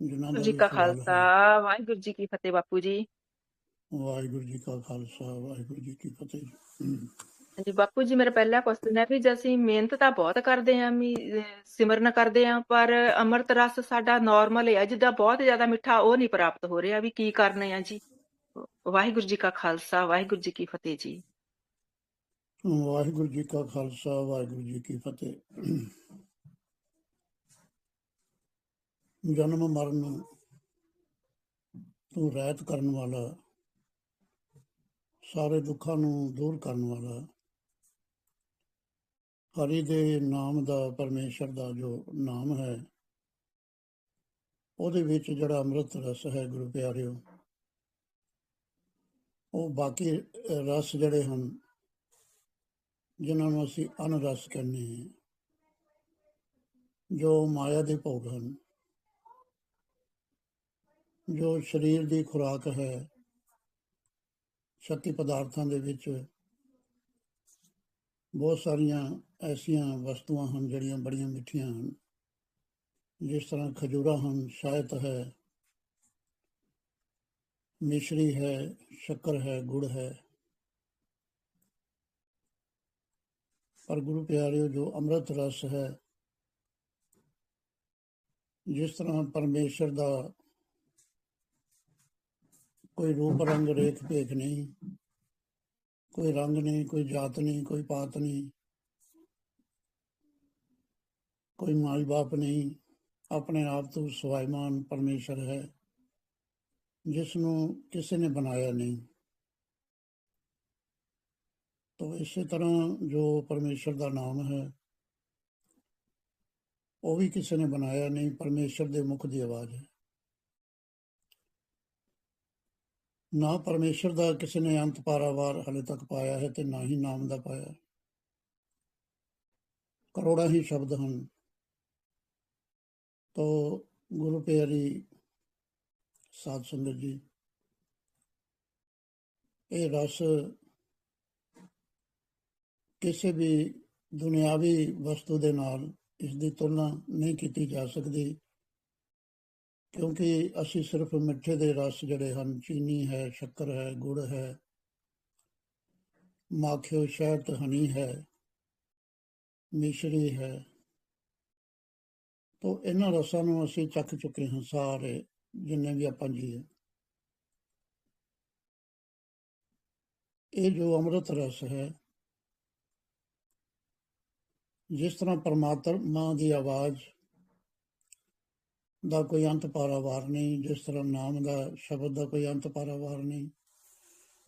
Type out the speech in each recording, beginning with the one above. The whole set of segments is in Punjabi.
ਜਿਨ੍ਹਾਂ ਦਾ ਜੀ ਕਾ ਖਾਲਸਾ ਵਾਹਿਗੁਰੂ ਜੀ ਕੀ ਫਤਿਹ ਬਾਪੂ ਜੀ। ਵਾਹਿਗੁਰੂ ਜੀ ਕਾ ਖਾਲਸਾ ਵਾਹਿਗੁਰੂ ਜੀ ਕੀ ਫਤਿਹ ਜੀ। ਬਾਪੂ ਜੀ ਮੇਰਾ ਪਹਿਲਾ ਕੁਐਸਚਨ ਹੈ ਵੀ ਜੇ ਅਸੀਂ ਮਿਹਨਤ ਤਾਂ ਬਹੁਤ ਕਰਦੇ ਆਂ ਵੀ ਸਿਮਰਨ ਕਰਦੇ ਆਂ ਪਰ ਅੰਮ੍ਰਿਤ ਰਸ ਸਾਡਾ ਨਾਰਮਲ ਹੈ ਜਿੱਦਾਂ ਬਹੁਤ ਜ਼ਿਆਦਾ ਮਿੱਠਾ ਉਹ ਨਹੀਂ ਪ੍ਰਾਪਤ ਹੋ ਰਿਹਾ ਵੀ ਕੀ ਕਰਨਾ ਆ ਜੀ। ਵਾਹਿਗੁਰੂ ਜੀ ਕਾ ਖਾਲਸਾ ਵਾਹਿਗੁਰੂ ਜੀ ਕੀ ਫਤਿਹ ਜੀ। ਵਾਹਿਗੁਰੂ ਜੀ ਕਾ ਖਾਲਸਾ ਵਾਹਿਗੁਰੂ ਜੀ ਕੀ ਫਤਿਹ। ਜਨਮ ਮਰਨ ਤੋਂ ਰਹਿਤ ਕਰਨ ਵਾਲਾ, ਸਾਰੇ ਦੁੱਖਾਂ ਨੂੰ ਦੂਰ ਕਰਨ ਵਾਲਾ, ਹਰੀ ਦੇ ਨਾਮ ਦਾ ਪਰਮੇਸ਼ਰ ਦਾ ਜੋ ਨਾਮ ਹੈ, ਉਹਦੇ ਵਿੱਚ ਜਿਹੜਾ ਅੰਮ੍ਰਿਤ ਰਸ ਹੈ ਗੁਰੂ ਪਿਆਰਿਓ, ਉਹ ਬਾਕੀ ਰਸ ਜਿਹੜੇ ਹਨ, ਜਿਨ੍ਹਾਂ ਨੂੰ ਅਸੀਂ ਅਨਰਸ ਕਹਿੰਦੇ ਹਾਂ, ਜੋ ਮਾਇਆ ਦੇ ਭੋਗ ਹਨ ਜੋ ਸਰੀਰ ਦੀ ਖੁਰਾਕ ਹੈ, ਸ਼ਕਤੀ ਪਦਾਰਥਾਂ ਦੇ ਵਿੱਚ ਬਹੁਤ ਸਾਰੀਆਂ ਐਸੀਆਂ ਵਸਤੂਆਂ ਹਨ, ਜਿਹੜੀਆਂ ਬੜੀਆਂ ਮਿੱਠੀਆਂ ਹਨ। ਜਿਸ ਤਰ੍ਹਾਂ ਖਜੂਰਾ ਹਨ, ਸ਼ਾਇਦ ਹੈ, ਮਿਸ਼ਰੀ ਹੈ, ਸ਼ੱਕਰ ਹੈ, ਗੁੜ ਹੈ। ਪਰ ਗੁਰੂ ਪਿਆਰਿਓ, ਜੋ ਅੰਮ੍ਰਿਤ ਰਸ ਹੈ, ਜਿਸ ਤਰ੍ਹਾਂ ਪਰਮੇਸ਼ਰ ਦਾ ਕੋਈ ਰੂਪ ਰੰਗ ਰੇਖ ਭੇਖ ਨਹੀਂ, ਕੋਈ ਰੰਗ ਨਹੀਂ, ਕੋਈ ਜਾਤ ਨਹੀਂ, ਕੋਈ ਪਾਤ ਨਹੀਂ, ਕੋਈ ਮਾਈ ਬਾਪ ਨਹੀਂ, ਆਪਣੇ ਆਪ ਤੋਂ ਸਵਾਇਮਾਨ ਪਰਮੇਸ਼ਰ ਹੈ ਜਿਸ ਨੂੰ ਕਿਸੇ ਨੇ ਬਣਾਇਆ ਨਹੀਂ। ਤੋ ਇਸੇ ਤਰ੍ਹਾਂ ਜੋ ਪਰਮੇਸ਼ਰ ਦਾ ਨਾਮ ਹੈ, ਉਹ ਵੀ ਕਿਸੇ ਨੇ ਬਣਾਇਆ ਨਹੀਂ, ਪਰਮੇਸ਼ਰ ਦੇ ਮੁਖ ਦੀ ਆਵਾਜ਼ ਹੈ। ਨਾ ਪਰਮੇਸ਼ਰ ਦਾ ਕਿਸੇ ਨੇ ਅੰਤ ਪਾਰਾਵਾਰ ਹਲੇ ਤੱਕ ਪਾਇਆ ਹੈ ਤੇ ਨਾ ਹੀ ਨਾਮ ਦਾ ਪਾਇਆ ਕਰੋੜਾਂ ਹੀ ਸ਼ਬਦ ਹਨ। ਤੋ ਗੁਰੂ ਪਿਆਰੀ ਸਾਧ ਸੰਗਤ ਜੀ, ਇਹ ਰਸ ਕਿਸੇ ਵੀ ਦੁਨਿਆਵੀ ਵਸਤੂ ਦੇ ਨਾਲ ਇਸ ਦੀ ਤੁਲਨਾ ਨਹੀਂ ਕੀਤੀ ਜਾ ਸਕਦੀ। ਕਿਉਂਕਿ ਅਸੀਂ ਸਿਰਫ ਮਿੱਠੇ ਦੇ ਰਸ ਜਿਹੜੇ ਹਨ, ਚੀਨੀ ਹੈ, ਸ਼ੱਕਰ ਹੈ, ਗੁੜ ਹੈ, ਮਾਖਿਓ, ਸ਼ਹਿਦ, ਹਨੀ ਹੈ, ਮਿਸ਼ਰੀ ਹੈ, ਤੋ ਇਹਨਾਂ ਰਸਾਂ ਨੂੰ ਅਸੀਂ ਚੱਖ ਚੁੱਕੇ ਹਾਂ ਸਾਰੇ, ਜਿੰਨੇ ਵੀ ਆਪਾਂ ਜੀਏ ਇਹ ਜੋ ਅੰਮ੍ਰਿਤ ਰਸ ਹੈ, ਜਿਸ ਤਰ੍ਹਾਂ ਪਰਮਾਤਮਾ ਦੀ ਆਵਾਜ਼ ਦਾ ਕੋਈ ਅੰਤ ਪਾਰਾਵਾਰ ਨਹੀਂ, ਜਿਸ ਤਰ੍ਹਾਂ ਨਾਮ ਦਾ ਸ਼ਬਦ ਦਾ ਕੋਈ ਅੰਤ ਪਾਰਾਵਾਰ ਨਹੀਂ,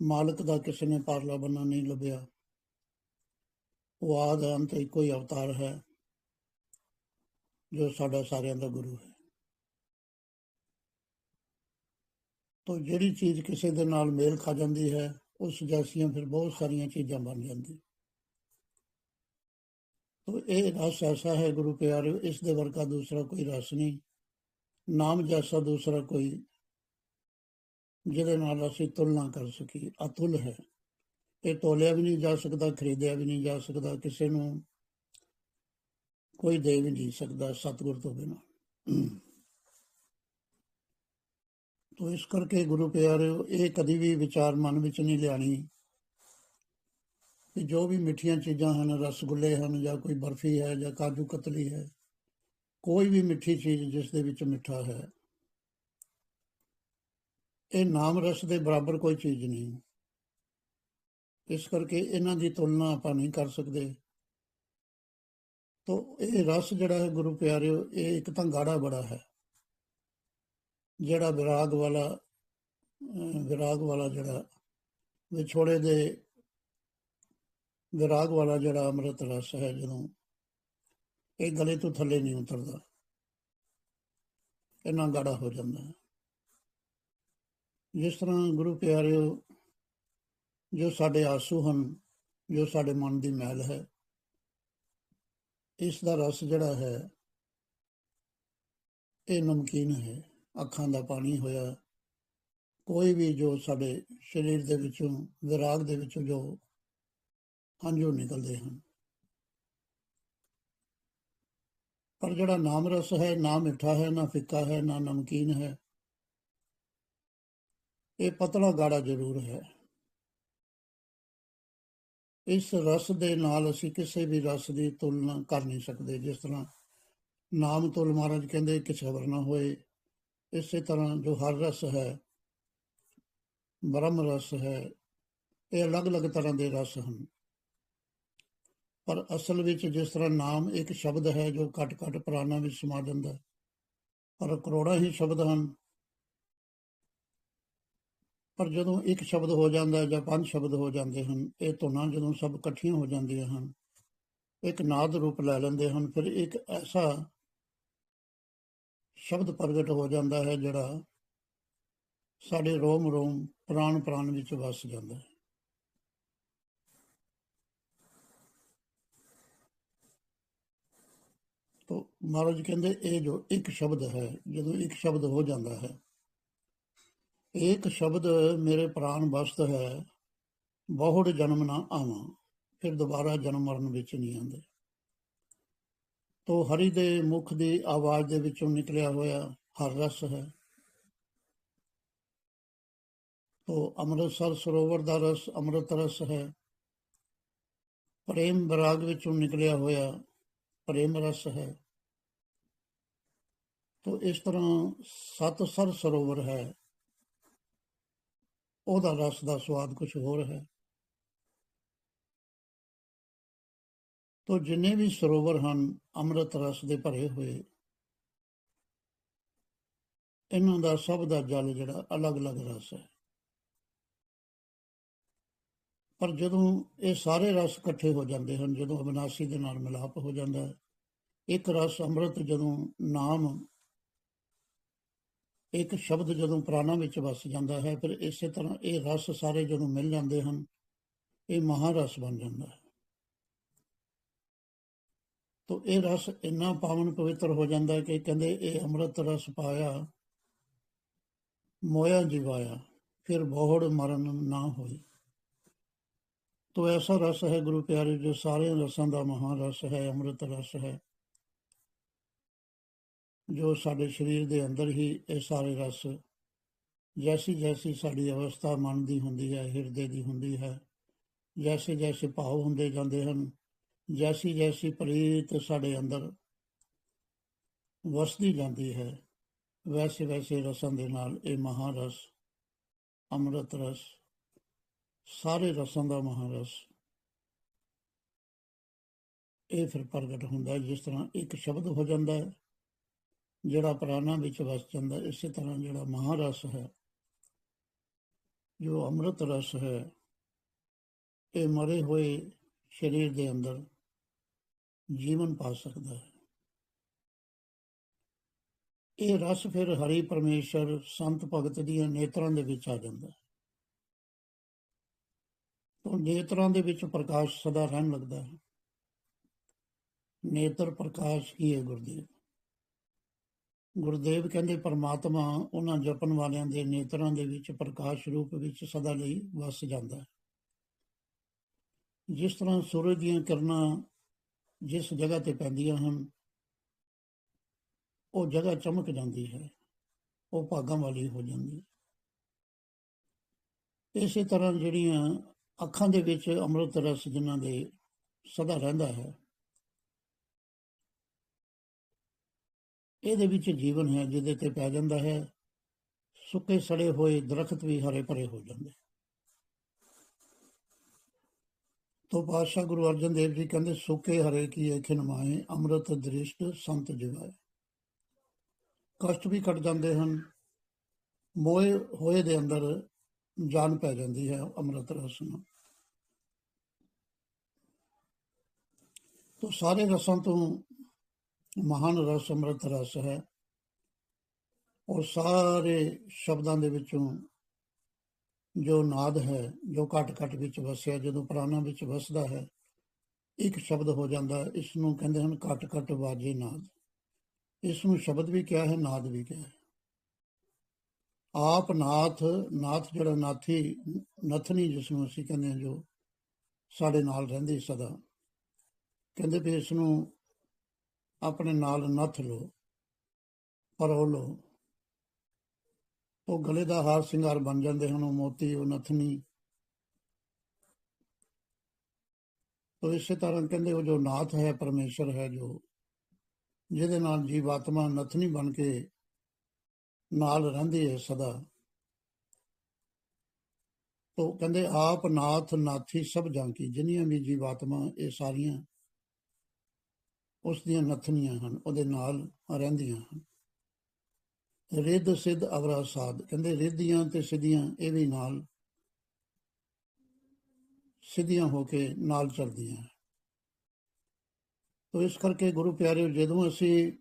ਮਾਲਕ ਦਾ ਕਿਸੇ ਨੇ ਪਾਰਲਾ ਬੰਨਾ ਨਹੀਂ ਲੱਭਿਆ। ਉਹ ਆਦ ਅੰਤ ਇੱਕੋ ਹੀ ਅਵਤਾਰ ਹੈ, ਜੋ ਸਾਡਾ ਸਾਰਿਆਂ ਦਾ ਗੁਰੂ ਹੈ। ਤੋ ਜਿਹੜੀ ਚੀਜ਼ ਕਿਸੇ ਦੇ ਨਾਲ ਮੇਲ ਖਾ ਜਾਂਦੀ ਹੈ, ਉਸ ਜੈਸੀਆਂ ਫਿਰ ਬਹੁਤ ਸਾਰੀਆਂ ਚੀਜ਼ਾਂ ਬਣ ਜਾਂਦੀਆਂ। ਤੋ ਇਹ ਰਸ ਐਸਾ ਹੈ ਗੁਰੂ ਪਿਆਰਿਓ ਇਸ ਦੇ ਵਰਗਾ ਦੂਸਰਾ ਕੋਈ ਰਸ ਨਹੀਂ। ਨਾਮ ਜੈਸਾ ਦੂਸਰਾ ਕੋਈ ਜਿਹਦੇ ਨਾਲ ਅਸੀਂ ਤੁਲਨਾ ਕਰ ਸਕੀਏ। ਅਤੁਲ ਹੈ। ਇਹ ਤੋਲਿਆ ਵੀ ਨਹੀਂ ਜਾ ਸਕਦਾ, ਖਰੀਦਿਆ ਵੀ ਨਹੀਂ ਜਾ ਸਕਦਾ, ਕਿਸੇ ਨੂੰ ਕੋਈ ਦੇ ਵੀ ਨਹੀਂ ਸਕਦਾ ਸਤਿਗੁਰ ਤੋਂ ਬਿਨਾਂ। ਤੋ ਇਸ ਕਰਕੇ ਗੁਰੂ ਪਿਆਰਿਓ, ਇਹ ਕਦੀ ਵੀ ਵਿਚਾਰ ਮਨ ਵਿੱਚ ਨਹੀਂ ਲਿਆਣੀ ਕਿ ਜੋ ਵੀ ਮਿੱਠੀਆਂ ਚੀਜ਼ਾਂ ਹਨ, ਰਸਗੁੱਲੇ ਹਨ ਜਾਂ ਕੋਈ ਬਰਫੀ ਹੈ ਜਾਂ ਕਾਜੂ ਕਤਲੀ ਹੈ ਕੋਈ ਵੀ ਮਿੱਠੀ ਚੀਜ਼ ਜਿਸ ਦੇ ਵਿੱਚ ਮਿੱਠਾ ਹੈ, ਇਹ ਨਾਮ ਰਸ ਦੇ ਬਰਾਬਰ ਕੋਈ ਚੀਜ਼ ਨਹੀਂ। ਇਸ ਕਰਕੇ ਇਹਨਾਂ ਦੀ ਤੁਲਨਾ ਆਪਾਂ ਨਹੀਂ ਕਰ ਸਕਦੇ। ਤੋ ਇਹ ਰਸ ਜਿਹੜਾ ਹੈ ਗੁਰੂ ਪਿਆਰਿਓ, ਇਹ ਇੱਕ ਤਾਂ ਗਾੜਾ ਬੜਾ ਹੈ। ਜਿਹੜਾ ਵਿਰਾਗ ਵਾਲਾ ਵਿਰਾਗ ਵਾਲਾ ਜਿਹੜਾ, ਵਿਛੋੜੇ ਦੇ ਵਿਰਾਗ ਵਾਲਾ ਜਿਹੜਾ ਅੰਮ੍ਰਿਤ ਰਸ ਹੈ ਜਦੋਂ ਇਹ ਗਲੇ ਤੋਂ ਥੱਲੇ ਨਹੀਂ ਉਤਰਦਾ। ਇੰਨਾ ਗਾੜਾ ਹੋ ਜਾਂਦਾ ਹੈ। ਜਿਸ ਤਰ੍ਹਾਂ ਗੁਰੂ ਪਿਆਰਿਓ, ਜੋ ਸਾਡੇ ਆਸੂ ਹਨ, ਜੋ ਸਾਡੇ ਮਨ ਦੀ ਮੈਲ ਹੈ, ਇਸ ਦਾ ਰਸ ਜਿਹੜਾ ਹੈ, ਇਹ ਨਮਕੀਨ ਹੈ। ਅੱਖਾਂ ਦਾ ਪਾਣੀ ਹੋਇਆ। ਕੋਈ ਵੀ ਜੋ ਸਾਡੇ ਸਰੀਰ ਦੇ ਵਿੱਚੋਂ, ਵਿਰਾਗ ਦੇ ਵਿੱਚੋਂ ਜੋ ਹੰਝੂ ਨਿਕਲਦੇ ਹਨ ਪਰ ਜਿਹੜਾ ਨਾਮ ਰਸ ਹੈ, ਨਾ ਮਿੱਠਾ ਹੈ, ਨਾ ਫਿੱਕਾ ਹੈ, ਨਾ ਨਮਕੀਨ ਹੈ, ਇਹ ਪਤਲਾ ਗਾੜਾ ਜ਼ਰੂਰ ਹੈ। ਇਸ ਰਸ ਦੇ ਨਾਲ ਅਸੀਂ ਕਿਸੇ ਵੀ ਰਸ ਦੀ ਤੁਲਨਾ ਕਰ ਨਹੀਂ ਸਕਦੇ, ਜਿਸ ਤਰ੍ਹਾਂ ਨਾਮ ਤੁਲ ਮਹਾਰਾਜ ਕਹਿੰਦੇ ਕਿ ਸਬਰ ਨਾ ਹੋਏ। ਇਸੇ ਤਰ੍ਹਾਂ ਜੋ ਹਰ ਰਸ ਹੈ, ਬ੍ਰਹਮ ਰਸ ਹੈ, ਇਹ ਅਲੱਗ-ਅਲੱਗ ਤਰ੍ਹਾਂ ਦੇ ਰਸ ਹਨ। ਪਰ ਅਸਲ ਵਿੱਚ ਜਿਸ ਤਰ੍ਹਾਂ ਨਾਮ ਇੱਕ ਸ਼ਬਦ ਹੈ ਜੋ ਘਟ-ਘਟ ਪ੍ਰਾਣਾਂ ਵਿੱਚ ਸਮਾ ਜਾਂਦਾ ਹੈ, ਪਰ ਕਰੋੜਾਂ ਹੀ ਸ਼ਬਦ ਹਨ। ਪਰ ਜਦੋਂ ਇੱਕ ਸ਼ਬਦ ਹੋ ਜਾਂਦਾ ਜਾਂ ਪੰਜ ਸ਼ਬਦ ਹੋ ਜਾਂਦੇ ਹਨ, ਇਹ ਧੁਨਾਂ ਜਦੋਂ ਸਭ ਇਕੱਠੀਆਂ ਹੋ ਜਾਂਦੀਆਂ ਹਨ, ਇੱਕ ਨਾਦ ਰੂਪ ਲੈ ਲੈਂਦੇ ਹਨ, ਫਿਰ ਇੱਕ ਐਸਾ ਸ਼ਬਦ ਪ੍ਰਗਟ ਹੋ ਜਾਂਦਾ ਹੈ ਜਿਹੜਾ ਸਾਡੇ ਰੋਮ ਰੋਮ ਪ੍ਰਾਣ ਪ੍ਰਾਣ ਵਿੱਚ ਵਸ ਜਾਂਦਾ ਹੈ। ਤੋ ਮਹਾਰਾਜ ਕਹਿੰਦੇ ਇਹ ਜੋ ਇੱਕ ਸ਼ਬਦ ਹੈ, ਜਦੋਂ ਇੱਕ ਸ਼ਬਦ ਹੋ ਜਾਂਦਾ ਹੈ, ਇੱਕ ਸ਼ਬਦ ਮੇਰੇ ਪ੍ਰਾਣ ਵਸਤ ਹੈ ਬਹੁੜ ਜਨਮ ਨਾ ਆਵਾਂ, ਫਿਰ ਦੁਬਾਰਾ ਜਨਮ ਮਰਨ ਵਿੱਚ ਨਹੀਂ ਆਉਂਦੇ। ਤੋ ਹਰੀ ਦੇ ਮੁਖ ਦੀ ਆਵਾਜ਼ ਦੇ ਵਿੱਚੋਂ ਨਿਕਲਿਆ ਹੋਇਆ ਹਰ ਰਸ ਹੈ। ਤੋ ਅੰਮ੍ਰਿਤਸਰ ਸਰੋਵਰ ਦਾ ਰਸ ਅੰਮ੍ਰਿਤ ਰਸ ਹੈ। ਪ੍ਰੇਮ ਬਰਾਗ ਵਿੱਚੋਂ ਨਿਕਲਿਆ ਹੋਇਆ ਪ੍ਰੇਮ ਰਸ ਹੈ। ਤੋ ਇਸ ਤਰ੍ਹਾਂ ਸਤ ਸਰ ਸਰੋਵਰ ਹੈ। ਉਹਦਾ ਰਸ ਦਾ ਸਵਾਦ ਕੁਝ ਹੋਰ ਹੈ। ਤੋ ਜਿੰਨੇ ਵੀ ਸਰੋਵਰ ਹਨ, ਅੰਮ੍ਰਿਤ ਰਸ ਦੇ ਭਰੇ ਹੋਏ, ਇਹਨਾਂ ਦਾ ਸਭ ਦਾ ਜਲ ਜਿਹੜਾ ਅਲੱਗ-ਅਲੱਗ ਰਸ ਹੈ। ਪਰ ਜਦੋਂ ਇਹ ਸਾਰੇ ਰਸ ਇਕੱਠੇ ਹੋ ਜਾਂਦੇ ਹਨ, ਜਦੋਂ ਅਬਨਾਸੀ ਦੇ ਨਾਲ ਮਿਲਾਪ ਹੋ ਜਾਂਦਾ ਹੈ, ਇੱਕ ਰਸ ਅੰਮ੍ਰਿਤ ਜਦੋਂ ਨਾਮ, ਇੱਕ ਸ਼ਬਦ ਜਦੋਂ ਪ੍ਰਾਣਾ ਵਿੱਚ ਵਸ ਜਾਂਦਾ ਹੈ, ਫਿਰ ਇਸੇ ਤਰ੍ਹਾਂ ਇਹ ਰਸ ਸਾਰੇ ਜਦੋਂ ਮਿਲ ਜਾਂਦੇ ਹਨ, ਇਹ ਮਹਾਰਸ ਬਣ ਜਾਂਦਾ ਹੈ। ਤੋ ਇਹ ਰਸ ਇੰਨਾ ਪਾਵਨ ਪਵਿੱਤਰ ਹੋ ਜਾਂਦਾ ਹੈ ਕਿ ਕਹਿੰਦੇ ਇਹ ਅੰਮ੍ਰਿਤ ਰਸ ਪਾਇਆ, ਮੋਇਆ ਜਿਵਾਇਆ ਫਿਰ ਬਹੁੜ ਮਰਨ ਨਾ ਹੋਈ। ਤੋ ਐਸਾ ਰਸ ਹੈ ਗੁਰੂ ਪਿਆਰੇ, ਜੋ ਸਾਰੇ ਰਸਾਂ ਦਾ ਮਹਾਰਸ ਹੈ, ਅੰਮ੍ਰਿਤ ਰਸ ਹੈ। ਜੋ ਸਾਡੇ ਸਰੀਰ ਦੇ ਅੰਦਰ ਹੀ ਇਹ ਸਾਰੇ ਰਸ ਜੈਸੀ ਜੈਸੀ ਸਾਡੀ ਅਵਸਥਾ ਮਨ ਦੀ ਹੁੰਦੀ ਹੈ, ਹਿਰਦੇ ਦੀ ਹੁੰਦੀ ਹੈ ਜੈਸੇ ਜੈਸੇ ਭਾਵ ਹੁੰਦੇ ਜਾਂਦੇ ਹਨ ਜੈਸੀ ਜੈਸੀ ਪ੍ਰੀਤ ਸਾਡੇ ਅੰਦਰ ਵਸਦੀ ਜਾਂਦੀ ਹੈ ਵੈਸੇ ਵੈਸੇ ਰਸਾਂ ਦੇ ਨਾਲ ਇਹ ਮਹਾਰਸ ਅੰਮ੍ਰਿਤ ਰਸ ਸਾਰੇ ਰਸਾਂ ਦਾ ਮਹਾਰਸ ਇਹ ਫਿਰ ਪ੍ਰਗਟ ਹੁੰਦਾ ਹੈ, ਜਿਸ ਤਰ੍ਹਾਂ ਇੱਕ ਸ਼ਬਦ ਹੋ ਜਾਂਦਾ ਹੈ, ਜਿਹੜਾ ਪ੍ਰਾਣਾ ਵਿੱਚ ਵਸ ਜਾਂਦਾ ਇਸੇ ਤਰ੍ਹਾਂ ਜਿਹੜਾ ਮਹਾਰਸ ਹੈ, ਜੋ ਅੰਮ੍ਰਿਤ ਰਸ ਹੈ, ਇਹ ਮਰੇ ਹੋਏ ਸਰੀਰ ਦੇ ਅੰਦਰ ਜੀਵਨ ਪਾ ਸਕਦਾ ਹੈ। ਇਹ ਰਸ ਫਿਰ ਹਰੀ ਪਰਮੇਸ਼ਰ, ਸੰਤ ਭਗਤ ਦੀਆਂ ਨੇਤਰਾਂ ਦੇ ਵਿੱਚ ਆ ਜਾਂਦਾ ਹੈ। ਤੋਂ ਨੇਤਰਾਂ ਦੇ ਵਿੱਚ ਪ੍ਰਕਾਸ਼ ਸਦਾ ਰਹਿਣ ਲੱਗਦਾ ਹੈ। ਨੇਤਰ ਪ੍ਰਕਾਸ਼ ਕੀ ਹੈ ਗੁਰਦੇਵ। ਗੁਰਦੇਵ ਕਹਿੰਦੇ, ਪਰਮਾਤਮਾ ਉਹਨਾਂ ਜਪਨ ਵਾਲਿਆਂ ਦੇ ਨੇਤਰਾਂ ਦੇ ਵਿੱਚ ਪ੍ਰਕਾਸ਼ ਰੂਪ ਵਿੱਚ ਸਦਾ ਲਈ ਵਸ ਜਾਂਦਾ ਹੈ। ਜਿਸ ਤਰ੍ਹਾਂ ਸੂਰਜ ਦੀਆਂ ਕਿਰਨਾਂ ਜਿਸ ਜਗ੍ਹਾ ਤੇ ਪੈਂਦੀਆਂ ਹਨ, ਉਹ ਜਗ੍ਹਾ ਚਮਕ ਜਾਂਦੀ ਹੈ, ਉਹ ਭਾਗਾਂ ਵਾਲੀ ਹੋ ਜਾਂਦੀ ਹੈ। ਇਸੇ ਤਰ੍ਹਾਂ ਜਿਹੜੀਆਂ ਅੱਖਾਂ ਦੇ ਵਿੱਚ ਅੰਮ੍ਰਿਤ ਰਸ ਜਿਨ੍ਹਾਂ ਦੇ ਸਦਾ ਰਹਿੰਦਾ ਹੈ, ਇਹਦੇ ਵਿੱਚ ਜੀਵਨ ਹੈ ਜਿਹਦੇ ਤੇ ਪੈ ਜਾਂਦਾ ਹੈ, ਸੁੱਕੇ ਸੜੇ ਹੋਏ ਦਰਖਤ ਵੀ ਹਰੇ ਭਰੇ ਹੋ ਜਾਂਦੇ ਤੋ ਪਾਤਸ਼ਾਹ ਗੁਰੂ ਅਰਜਨ ਦੇਵ ਜੀ ਕਹਿੰਦੇ, ਸੁੱਕੇ ਹਰੇ ਕੀ ਅਖ ਨਮਾਏ ਅੰਮ੍ਰਿਤ ਦ੍ਰਿਸ਼ਟ ਸੰਤ ਜਿਵਾਏ ਕਸ਼ਟ ਵੀ ਕੱਟ ਜਾਂਦੇ ਹਨ, ਮੋਏ ਹੋਏ ਦੇ ਅੰਦਰ ਜਾਨ ਪੈ ਜਾਂਦੀ ਹੈ ਅੰਮ੍ਰਿਤ ਰਸ ਨੂੰ ਤੋ ਸਾਰੇ ਰਸਾਂ ਤੋਂ ਮਹਾਨ ਰਸ ਅੰਮ੍ਰਿਤ ਰਸ ਹੈ। ਔਰ ਸਾਰੇ ਸ਼ਬਦਾਂ ਦੇ ਵਿੱਚੋਂ ਜੋ ਨਾਦ ਹੈ, ਜੋ ਘਟ ਘਟ ਵਿੱਚ ਵਸਿਆ, ਜਦੋਂ ਪ੍ਰਾਣਾਂ ਵਿੱਚ ਵਸਦਾ ਹੈ, ਇੱਕ ਸ਼ਬਦ ਹੋ ਜਾਂਦਾ ਹੈ। ਇਸ ਨੂੰ ਕਹਿੰਦੇ ਹਨ ਘਟ ਘਟ ਵਾਜੇ ਨਾਦ। ਇਸ ਨੂੰ ਸ਼ਬਦ ਵੀ ਕਿਹਾ ਹੈ, ਨਾਦ ਵੀ ਕਿਹਾ ਹੈ। ਆਪ ਨਾਥ ਨਾਥ ਜਿਹੜਾ ਨਾਥੀ, ਨਥਨੀ ਜਿਸ ਨੂੰ ਅਸੀਂ ਕਹਿੰਦੇ ਹਾਂ, ਜੋ ਸਾਡੇ ਨਾਲ ਰਹਿੰਦੀ ਸਦਾ। ਕਹਿੰਦੇ ਵੀ ਇਸ ਨੂੰ ਆਪਣੇ ਨਾਲ ਨੱਥ ਲਓ, ਪਰੋ ਲਓ। ਉਹ ਗਲੇ ਦਾ ਹਾਰ ਸ਼ਿੰਗਾਰ ਬਣ ਜਾਂਦੇ ਹਨ, ਉਹ ਮੋਤੀ, ਉਹ ਨਥਨੀ। ਤੋ ਇਸੇ ਤਰ੍ਹਾਂ ਕਹਿੰਦੇ, ਉਹ ਜੋ ਨਾਥ ਹੈ, ਪਰਮੇਸ਼ਰ ਹੈ, ਜੋ ਜਿਹਦੇ ਨਾਲ ਜੀਵਾਤਮਾ ਨਥਨੀ ਬਣ ਕੇ ਨਾਲ ਰਹਿੰਦੀ ਹੈ ਸਦਾ। ਤੋ ਕਹਿੰਦੇ, ਆਪ ਨਾਥ ਨਾਥੀ ਸਭ ਜਾਂਕੀ ਜਿੰਨੀਆਂ ਵੀ ਜੀਵਾਤਮਾ ਇਹ ਸਾਰੀਆਂ ਉਸ ਦੀਆਂ ਨਥਨੀਆਂ ਹਨ, ਉਹਦੇ ਨਾਲ ਰਹਿੰਦੀਆਂ ਹਨ। ਰਿੱਧ, ਸਿੱਧ, ਅਵਰਾ, ਸਾਧ। ਕਹਿੰਦੇ, ਰਿੱਧੀਆਂ ਤੇ ਸਿੱਧੀਆਂ ਇਹ ਵੀ ਨਾਲ ਸਿੱਧੀਆਂ ਹੋ ਕੇ ਨਾਲ ਚੱਲਦੀਆਂ ਤੋ ਇਸ ਕਰਕੇ ਗੁਰੂ ਪਿਆਰੇ ਜਦੋਂ ਅਸੀਂ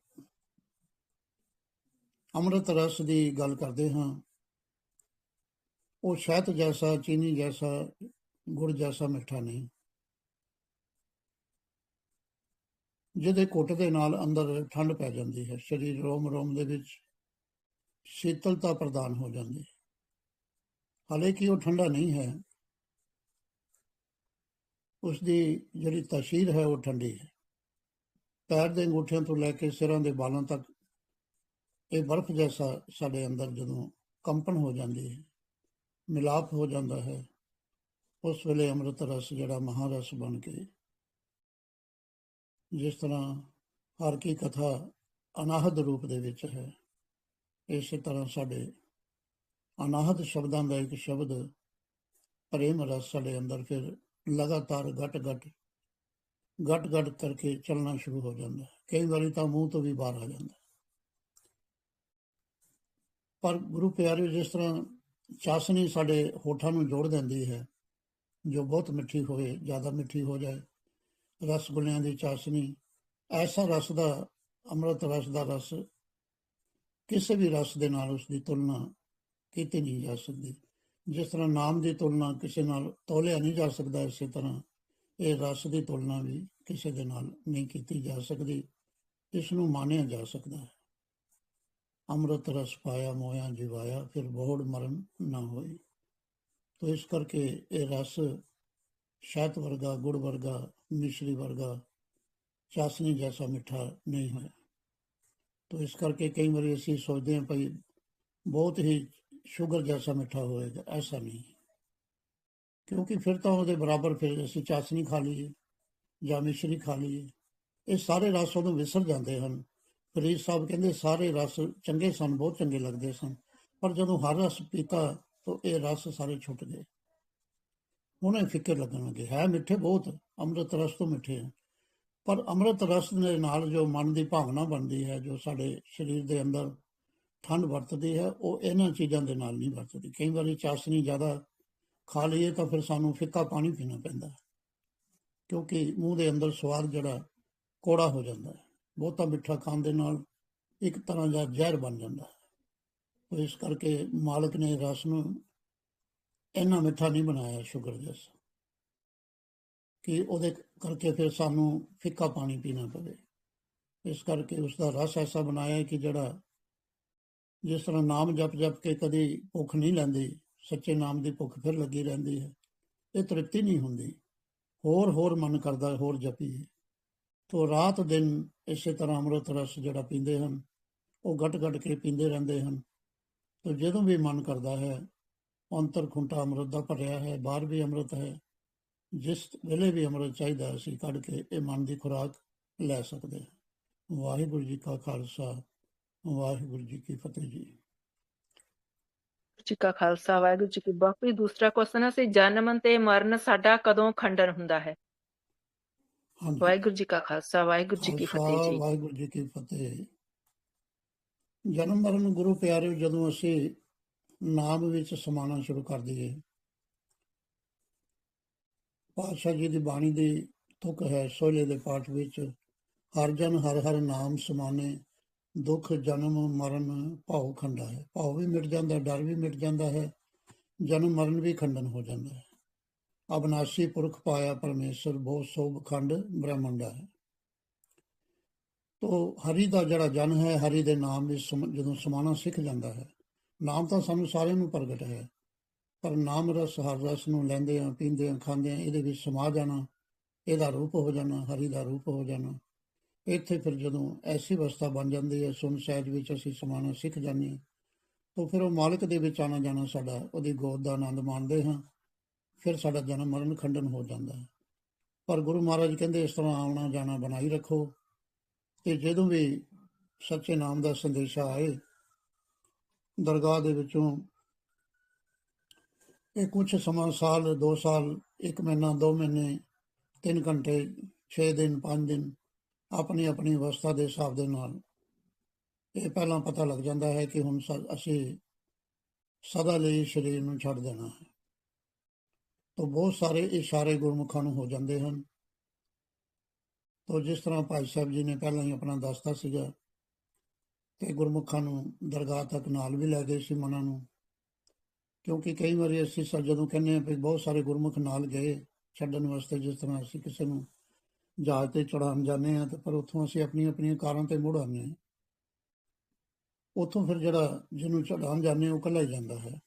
ਅੰਮ੍ਰਿਤ ਰਸ ਦੀ ਗੱਲ ਕਰਦੇ ਹਾਂ। ਉਹ ਸ਼ਹਿਦ ਜੈਸਾ, ਚੀਨੀ ਜੈਸਾ, ਗੁੜ ਜੈਸਾ ਮਿੱਠਾ ਨਹੀਂ। ਜਿਹਦੇ ਘੁੱਟ ਦੇ ਨਾਲ ਅੰਦਰ ਠੰਡ ਪੈ ਜਾਂਦੀ ਹੈ। ਸਰੀਰ ਰੋਮ ਰੋਮ ਦੇ ਵਿੱਚ ਸ਼ੀਤਲਤਾ ਪ੍ਰਦਾਨ ਹੋ ਜਾਂਦੀ ਹੈ। ਹਾਲਾਂਕਿ ਉਹ ਠੰਡਾ ਨਹੀਂ ਹੈ। ਉਸ ਦੀ ਜਿਹੜੀ ਤਸ਼ੀਰ ਹੈ ਉਹ ਠੰਡੀ ਹੈ। ਪੈਰ ਦੇ ਅੰਗੂਠਿਆਂ ਤੋਂ ਲੈ ਕੇ ਸਿਰਾਂ ਦੇ ਬਾਲਾਂ ਤੱਕ ਇਹ ਬਰਫ਼ ਜੈਸਾ ਸਾਡੇ ਅੰਦਰ ਜਦੋਂ ਕੰਪਨ ਹੋ ਜਾਂਦੀ ਹੈ, ਮਿਲਾਪ ਹੋ ਜਾਂਦਾ ਹੈ, ਉਸ ਵੇਲੇ ਅੰਮ੍ਰਿਤ ਰਸ ਜਿਹੜਾ ਮਹਾਰਸ ਬਣ ਕੇ ਜਿਸ ਤਰ੍ਹਾਂ ਹਰ ਕੀ ਕਥਾ ਅਨਾਹਦ ਰੂਪ ਦੇ ਵਿੱਚ ਹੈ, ਇਸੇ ਤਰ੍ਹਾਂ ਸਾਡੇ ਅਨਾਹਦ ਸ਼ਬਦਾਂ ਦਾ ਇੱਕ ਸ਼ਬਦ ਪ੍ਰੇਮ ਰਸ ਸਾਡੇ ਅੰਦਰ ਫਿਰ ਲਗਾਤਾਰ ਘਟ ਘਟ ਘਟ ਘਟ ਕਰਕੇ ਚੱਲਣਾ ਸ਼ੁਰੂ ਹੋ ਜਾਂਦਾ ਹੈ। ਕਈ ਵਾਰੀ ਤਾਂ ਮੂੰਹ ਤੋਂ ਵੀ ਬਾਹਰ ਆ ਜਾਂਦਾ ਪਰ ਗੁਰੂ ਪਿਆਰੇ ਜਿਸ ਤਰ੍ਹਾਂ ਚਾਸ਼ਨੀ ਸਾਡੇ ਹੋਠਾਂ ਨੂੰ ਜੋੜ ਦਿੰਦੀ ਹੈ, ਜੋ ਬਹੁਤ ਮਿੱਠੀ ਹੋਵੇ, ਜ਼ਿਆਦਾ ਮਿੱਠੀ ਹੋ ਜਾਏ, ਰਸਗੁੱਲਿਆਂ ਦੀ ਚਾਸ਼ਨੀ ਐਸਾ ਰਸ ਦਾ, ਅੰਮ੍ਰਿਤ ਰਸ ਦਾ ਰਸ, ਕਿਸੇ ਵੀ ਰਸ ਦੇ ਨਾਲ ਉਸ ਦੀ ਤੁਲਨਾ ਕੀਤੀ ਨਹੀਂ ਜਾ ਸਕਦੀ। ਜਿਸ ਤਰ੍ਹਾਂ ਨਾਮ ਦੀ ਤੁਲਨਾ ਕਿਸੇ ਨਾਲ ਤੋਲਿਆ ਨਹੀਂ ਜਾ ਸਕਦਾ, ਇਸੇ ਤਰ੍ਹਾਂ ਇਹ ਰਸ ਦੀ ਤੁਲਨਾ ਵੀ ਕਿਸੇ ਦੇ ਨਾਲ ਨਹੀਂ ਕੀਤੀ ਜਾ ਸਕਦੀ, ਇਸ ਨੂੰ ਮਾਨਿਆ ਜਾ ਸਕਦਾ ਹੈ। ਅੰਮ੍ਰਿਤ ਰਸ ਪਾਇਆ, ਮੋਇਆ ਜਿਵਾਇਆ, ਫਿਰ ਬੋੜ ਮਰਨ ਨਾ ਹੋਈ। ਤੋ ਇਸ ਕਰਕੇ ਇਹ ਰਸ ਸ਼ਹਿਦ ਵਰਗਾ, ਗੁੜ ਵਰਗਾ, ਮਿਸ਼ਰੀ ਵਰਗਾ, ਚਾਸ਼ਨੀ ਜੈਸਾ ਮਿੱਠਾ ਨਹੀਂ ਹੋਇਆ। ਤੋ ਇਸ ਕਰਕੇ ਕਈ ਵਾਰੀ ਅਸੀਂ ਸੋਚਦੇ ਹਾਂ ਭਾਈ ਬਹੁਤ ਹੀ ਸ਼ੂਗਰ ਜੈਸਾ ਮਿੱਠਾ ਹੋਏਗਾ, ਐਸਾ ਨਹੀਂ ਕਿਉਂਕਿ ਫਿਰ ਤਾਂ ਉਹਦੇ ਬਰਾਬਰ ਫਿਰ ਅਸੀਂ ਚਾਸ਼ਨੀ ਖਾ ਲਈਏ ਜਾਂ ਮਿਸ਼ਰੀ ਖਾ ਲਈਏ, ਇਹ ਸਾਰੇ ਰਸ ਉਹਨੂੰ ਵਿਸਰ ਜਾਂਦੇ ਹਨ। ਫਰੀਦ ਸਾਹਿਬ ਕਹਿੰਦੇ ਸਾਰੇ ਰਸ ਚੰਗੇ ਸਨ, ਬਹੁਤ ਚੰਗੇ ਲੱਗਦੇ ਸਨ। ਪਰ ਜਦੋਂ ਹਰ ਰਸ ਪੀਤਾ ਤਾਂ ਇਹ ਰਸ ਸਾਰੇ ਛੁੱਟ ਗਏ। ਹੁਣ ਇਹ ਫਿੱਕੇ ਲੱਗਣ ਲੱਗੇ, ਹੈ ਮਿੱਠੇ ਬਹੁਤ, ਅੰਮ੍ਰਿਤ ਰਸ ਤੋਂ ਮਿੱਠੇ ਹੈ ਪਰ ਅੰਮ੍ਰਿਤ ਰਸ ਦੇ ਨਾਲ ਜੋ ਮਨ ਦੀ ਭਾਵਨਾ ਬਣਦੀ ਹੈ, ਜੋ ਸਾਡੇ ਸਰੀਰ ਦੇ ਅੰਦਰ ਠੰਡ ਵਰਤਦੀ ਹੈ, ਉਹ ਇਹਨਾਂ ਚੀਜ਼ਾਂ ਦੇ ਨਾਲ ਨਹੀਂ ਵਰਤਦੀ। ਕਈ ਵਾਰੀ ਚਾਸ਼ਨੀ ਜ਼ਿਆਦਾ ਖਾ ਲਈਏ ਤਾਂ ਫਿਰ ਸਾਨੂੰ ਫਿੱਕਾ ਪਾਣੀ ਪੀਣਾ ਪੈਂਦਾ ਕਿਉਂਕਿ ਮੂੰਹ ਦੇ ਅੰਦਰ ਸਵਾਦ ਜਿਹੜਾ, ਕੋੜਾ ਹੋ ਜਾਂਦਾ ਹੈ। ਬਹੁਤਾ ਮਿੱਠਾ ਖਾਣ ਦੇ ਨਾਲ ਇੱਕ ਤਰ੍ਹਾਂ ਦਾ ਜ਼ਹਿਰ ਬਣ ਜਾਂਦਾ ਹੈ। ਇਸ ਕਰਕੇ ਮਾਲਕ ਨੇ ਰਸ ਨੂੰ ਇੰਨਾ ਮਿੱਠਾ ਨਹੀਂ ਬਣਾਇਆ, ਸ਼ੂਗਰ ਜੈਸਾ ਕਿ ਉਹਦੇ ਕਰਕੇ ਫਿਰ ਸਾਨੂੰ ਫਿੱਕਾ ਪਾਣੀ ਪੀਣਾ ਪਵੇ। ਇਸ ਕਰਕੇ ਉਸ ਦਾ ਰਸ ਐਸਾ ਬਣਾਇਆ ਕਿ ਜਿਹੜਾ ਜਿਸ ਤਰ੍ਹਾਂ ਨਾਮ ਜਪ ਜਪ ਕੇ ਕਦੀ ਭੁੱਖ ਨਹੀਂ ਲੈਂਦੀ, ਸੱਚੇ ਨਾਮ ਦੀ ਭੁੱਖ ਫਿਰ ਲੱਗੀ ਰਹਿੰਦੀ ਹੈ, ਇਹ ਤ੍ਰਿਪਤੀ ਨਹੀਂ ਹੁੰਦੀ। ਹੋਰ ਹੋਰ ਮਨ ਕਰਦਾ, ਹੋਰ ਜਪੀਏ। ਤੋ ਰਾਤ ਦਿਨ ਇਸੇ ਤਰ੍ਹਾਂ ਅੰਮ੍ਰਿਤ ਰਸ ਜਿਹੜਾ ਪੀਂਦੇ ਹਨ, ਉਹ ਘਟ ਘਟ ਕੇ ਪੀਂਦੇ ਰਹਿੰਦੇ ਹਨ। ਤੋ ਜਦੋਂ ਵੀ ਮਨ ਕਰਦਾ ਹੈ, ਅੰਤਰ ਖੁੰਟਾ ਅੰਮ੍ਰਿਤ ਦਾ ਭਰਿਆ ਹੈ, ਬਾਹਰ ਵੀ ਅੰਮ੍ਰਿਤ ਹੈ, ਜਿਸ ਵੇਲੇ ਵੀ ਅੰਮ੍ਰਿਤ ਚਾਹੀਦਾ ਅਸੀਂ ਕੱਢ ਕੇ ਇਹ ਮਨ ਦੀ ਖੁਰਾਕ ਲੈ ਸਕਦੇ ਹਾਂ। ਵਾਹਿਗੁਰੂ ਜੀ ਕਾ ਖਾਲਸਾ, ਵਾਹਿਗੁਰੂ ਜੀ ਕੀ ਫਤਿਹ ਜੀ। ਜੀ ਕਾ ਖਾਲਸਾ, ਵਾਹਿਗੁਰੂ ਜੀ ਕੀ ਬਾਕੀ ਦੂਸਰਾ ਕੁਐਸਚਨ ਹੈ ਸੀ ਜਨਮ ਤੇ ਮਰਨ ਸਾਡਾ ਕਦੋਂ ਖੰਡਨ ਹੁੰਦਾ ਹੈ? ਹਾਂਜੀ। ਵਾਹਿਗੁਰੂ ਜੀ ਕਾ ਖਾਲਸਾ ਵਾਹਿਗੁਰੂ ਜੀ ਕੀ ਫਤਿਹ ਜੀ। ਵਾਹਿਗੁਰੂ ਜੀ ਕੀ ਫਤਿਹ। ਜਨਮ ਮਰਨ ਗੁਰੂ ਪਿਆਰੇ ਜਦੋਂ ਅਸੀਂ ਨਾਮ ਵਿੱਚ ਸਮਾਣਾ ਸ਼ੁਰੂ ਕਰ ਦਈਏ ਪਾਤਸ਼ਾਹ ਜੀ ਦੀ ਬਾਣੀ ਦੀ ਤੁਕ ਹੈ ਸੋਲੇ ਦੇ ਪਾਠ ਵਿੱਚ ਹਰ ਜਨ ਹਰ ਹਰ ਨਾਮ ਸਮਾਨੇ ਦੁੱਖ ਜਨਮ ਮਰਨ ਭਾਉ ਖੰਡਾ ਹੈ। ਭਾਉ ਵੀ ਮਿਟ ਜਾਂਦਾ ਡਰ ਵੀ ਮਿਟ ਜਾਂਦਾ ਹੈ ਜਨਮ ਮਰਨ ਵੀ ਖੰਡਨ ਹੋ ਜਾਂਦਾ ਹੈ। ਅਬਨਾਸੀ ਪੁਰਖ ਪਾਇਆ ਪਰਮੇਸ਼ਰ ਬਹੁਤ ਸੋਭ ਖੰਡ ਬ੍ਰਹਮੰਡਾ ਹੈ। ਤੋ ਹਰੀ ਦਾ ਜਿਹੜਾ ਜਨ ਹੈ, ਹਰੀ ਦੇ ਨਾਮ ਵਿੱਚ ਸਮ- ਜਦੋਂ ਸਮਾਣਾ ਸਿੱਖ ਜਾਂਦਾ ਹੈ, ਨਾਮ ਤਾਂ ਸਾਨੂੰ ਸਾਰਿਆਂ ਨੂੰ ਪ੍ਰਗਟ ਹੈ। ਪਰ ਨਾਮ ਰਸ, ਹਰ ਰਸ ਨੂੰ ਲੈਂਦੇ ਆ ਪੀਂਦੇ ਆ ਖਾਂਦੇ ਆ ਇਹਦੇ ਵਿੱਚ ਸਮਾ ਜਾਣਾ, ਇਹਦਾ ਰੂਪ ਹੋ ਜਾਣਾ, ਹਰੀ ਦਾ ਰੂਪ ਹੋ ਜਾਣਾ। ਇੱਥੇ ਫਿਰ ਜਦੋਂ ਐਸੀ ਅਵਸਥਾ ਬਣ ਜਾਂਦੀ ਹੈ, ਸੁਣ ਸਹਿਜ ਵਿੱਚ ਅਸੀਂ ਸਮਾਣਾ ਸਿੱਖ ਜਾਂਦੇ ਹਾਂ, ਤਾਂ ਫਿਰ ਉਹ ਮਾਲਕ ਦੇ ਵਿੱਚ ਆਣਾ ਜਾਣਾ ਸਾਡਾ, ਉਹਦੀ ਗੋਦ ਦਾ ਆਨੰਦ ਮਾਣਦੇ ਹਾਂ। ਫਿਰ ਸਾਡਾ ਜਨਮ ਮਰਨ ਖੰਡਨ ਹੋ ਜਾਂਦਾ ਹੈ। ਪਰ ਗੁਰੂ ਮਹਾਰਾਜ ਕਹਿੰਦੇ, ਇਸ ਤਰ੍ਹਾਂ ਆਉਣਾ ਜਾਣਾ ਬਣਾਈ ਰੱਖੋ। ਤੇ ਜਦੋਂ ਵੀ ਸੱਚੇ ਨਾਮ ਦਾ ਸੰਦੇਸ਼ਾ ਆਏ, ਦਰਗਾਹ ਦੇ ਵਿੱਚੋਂ ਇਹ ਕੁਝ ਸਮਾਂ, ਸਾਲ 2 ਸਾਲ 1 ਮਹੀਨਾ 2 ਮਹੀਨੇ 3 ਘੰਟੇ 6 ਦਿਨ 5 ਦਿਨ, ਆਪਣੀ ਆਪਣੀ ਅਵਸਥਾ ਦੇ ਹਿਸਾਬ ਦੇ ਨਾਲ ਇਹ ਪਹਿਲਾਂ ਪਤਾ ਲੱਗ ਜਾਂਦਾ ਹੈ ਕਿ ਹੁਣ ਸਾ- ਅਸੀਂ ਸਦਾ ਲਈ ਸਰੀਰ ਨੂੰ ਛੱਡ ਦੇਣਾ ਹੈ। ਤਾਂ ਬਹੁਤ ਸਾਰੇ ਇਸ਼ਾਰੇ ਗੁਰਮੁਖਾਂ ਨੂੰ ਹੋ ਜਾਂਦੇ ਹਨ। ਤਾਂ ਜਿਸ ਤਰ੍ਹਾਂ ਭਾਈ ਸਾਹਿਬ ਜੀ ਨੇ ਪਹਿਲਾਂ ਹੀ ਆਪਣਾ ਦੱਸਤਾ ਸੀਗਾ ਕਿ ਗੁਰਮੁਖਾਂ ਨੂੰ ਦਰਗਾਹ ਤੱਕ ਨਾਲ ਵੀ ਲੈ ਗਏ ਸੀ ਮਨਾਂ ਨੂੰ। ਕਿਉਂਕਿ ਕਈ ਵਾਰੀ ਅਸੀਂ ਸਾ ਜਦੋਂ ਕਹਿੰਦੇ ਹਾਂ ਵੀ ਬਹੁਤ ਸਾਰੇ ਗੁਰਮੁਖ ਨਾਲ ਗਏ ਛੱਡਣ ਵਾਸਤੇ ਜਿਸ ਤਰ੍ਹਾਂ ਅਸੀਂ ਕਿਸੇ ਨੂੰ ਜਹਾਜ਼ ਤੇ ਚੜਾਉਣ ਜਾਂਦੇ ਹਾਂ ਤੇ ਪਰ ਉੱਥੋਂ ਅਸੀਂ ਆਪਣੀਆਂ ਆਪਣੀਆਂ ਕਾਰਾਂ ਤੇ ਮੁੜ ਆਉਂਦੇ ਹਾਂ। ਉੱਥੋਂ ਫਿਰ ਜਿਹੜਾ ਜਿਹਨੂੰ ਚੜਾਉਣ ਜਾਂਦੇ ਹਾਂ, ਉਹ ਇਕੱਲਾ ਹੀ ਜਾਂਦਾ ਹੈ।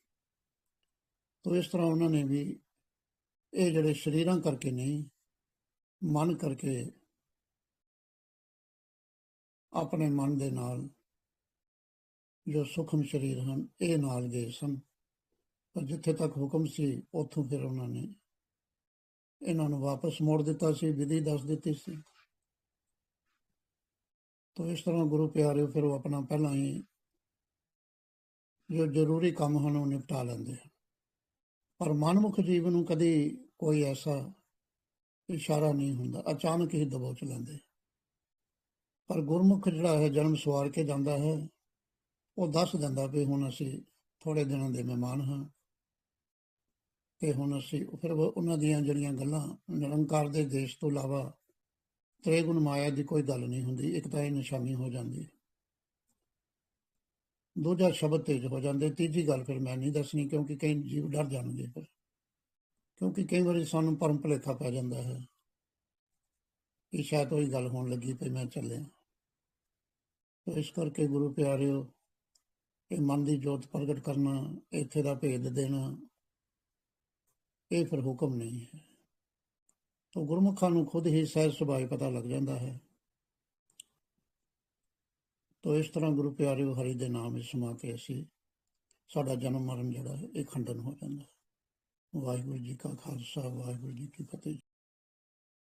ਤਾਂ ਇਸ ਤਰ੍ਹਾਂ ਉਹਨਾਂ ਨੇ ਵੀ ਇਹ ਜਿਹੜੇ ਸਰੀਰਾਂ ਕਰਕੇ ਨਹੀਂ, ਮਨ ਕਰਕੇ ਆਪਣੇ ਮਨ ਦੇ ਨਾਲ ਜੋ ਸੁਖਮ ਸਰੀਰ ਹਨ, ਇਹ ਨਾਲ ਗਏ ਸਨ। ਪਰ ਜਿੱਥੇ ਤੱਕ ਹੁਕਮ ਸੀ, ਉੱਥੋਂ ਫਿਰ ਉਹਨਾਂ ਨੇ ਇਹਨਾਂ ਨੂੰ ਵਾਪਸ ਮੋੜ ਦਿੱਤਾ ਸੀ, ਵਿਧੀ ਦੱਸ ਦਿੱਤੀ ਸੀ। ਤਾਂ ਇਸ ਤਰ੍ਹਾਂ ਗੁਰੂ ਪਿਆਰੇ ਫਿਰ ਉਹ ਆਪਣਾ ਪਹਿਲਾਂ ਹੀ ਜੋ ਜ਼ਰੂਰੀ ਕੰਮ ਹਨ, ਉਹ ਨਿਪਟਾ ਲੈਂਦੇ ਹਨ। ਪਰ ਮਨਮੁਖ ਜੀਵ ਨੂੰ ਕਦੇ ਕੋਈ ਐਸਾ ਇਸ਼ਾਰਾ ਨਹੀਂ ਹੁੰਦਾ। ਅਚਾਨਕ ਹੀ ਦਬੋਚ ਲੈਂਦੇ। ਪਰ ਗੁਰਮੁਖ ਜਿਹੜਾ ਹੈ ਜਨਮ ਸਵਾਰ ਕੇ ਜਾਂਦਾ ਹੈ, ਉਹ ਦੱਸ ਦਿੰਦਾ ਵੀ ਹੁਣ ਅਸੀਂ ਥੋੜੇ ਦਿਨਾਂ ਦੇ ਮਹਿਮਾਨ ਹਾਂ ਤੇ ਹੁਣ ਅਸੀਂ ਫਿਰ ਉਹਨਾਂ ਦੀਆਂ ਜਿਹੜੀਆਂ ਗੱਲਾਂ ਨਿਰੰਕਾਰ ਦੇ ਦੇਸ਼ ਤੋਂ ਇਲਾਵਾ ਤ੍ਰਿਗੁਣ ਮਾਇਆ ਦੀ ਕੋਈ ਗੱਲ ਨਹੀਂ ਹੁੰਦੀ। ਇੱਕ ਤਾਂ ਇਹ ਨਿਸ਼ਾਨੀ ਹੋ ਜਾਂਦੀ। ਦੂਜਾ ਸ਼ਬਦ ਤੇਜ ਹੋ ਜਾਂਦੇ, ਤੀਜੀ ਗੱਲ ਫਿਰ ਮੈਂ ਨਹੀਂ ਦੱਸਣੀ ਕਿਉਂਕਿ ਕਈ ਜੀਵ ਡਰ ਜਾਣਗੇ ਫਿਰ। ਕਿਉਂਕਿ ਕਈ ਵਾਰੀ ਸਾਨੂੰ ਭਰਮ ਭੁਲੇਖਾ ਪੈ ਜਾਂਦਾ ਹੈ ਇਹ ਸ਼ਾਇਦ ਉਹੀ ਗੱਲ ਹੋਣ ਲੱਗੀ ਪਈ ਮੈਂ ਚੱਲਿਆ। ਤਾਂ ਇਸ ਕਰਕੇ ਗੁਰੂ ਪਿਆਰਿਓ, ਇਹ ਮਨ ਦੀ ਜੋਤ ਪ੍ਰਗਟ ਕਰਨਾ, ਇੱਥੇ ਦਾ ਭੇਦ ਦੇਣਾ, ਇਹ ਫਿਰ ਹੁਕਮ ਨਹੀਂ ਹੈ। ਤਾਂ ਗੁਰਮੁਖਾਂ ਨੂੰ ਖੁਦ ਹੀ ਸਹਿਜ ਸੁਭਾਅ ਪਤਾ ਲੱਗ ਜਾਂਦਾ ਹੈ। ਤਾਂ ਇਸ ਤਰ੍ਹਾਂ ਗੁਰੂ ਪਿਆਰੇ ਹਰੀ ਦੇ ਨਾਮ ਵਿੱਚ ਸਮਾ ਕੇ ਅਸੀਂ ਸਾਡਾ ਜਨਮ ਮਰਨ ਜਿਹੜਾ ਹੈ, ਇਹ ਖੰਡਨ ਹੋ ਜਾਂਦਾ ਹੈ। ਵਾਹਿਗੁਰੂ ਜੀ ਕਾ ਖਾਲਸਾ, ਵਾਹਿਗੁਰੂ ਜੀ ਕੀ ਫਤਿਹ।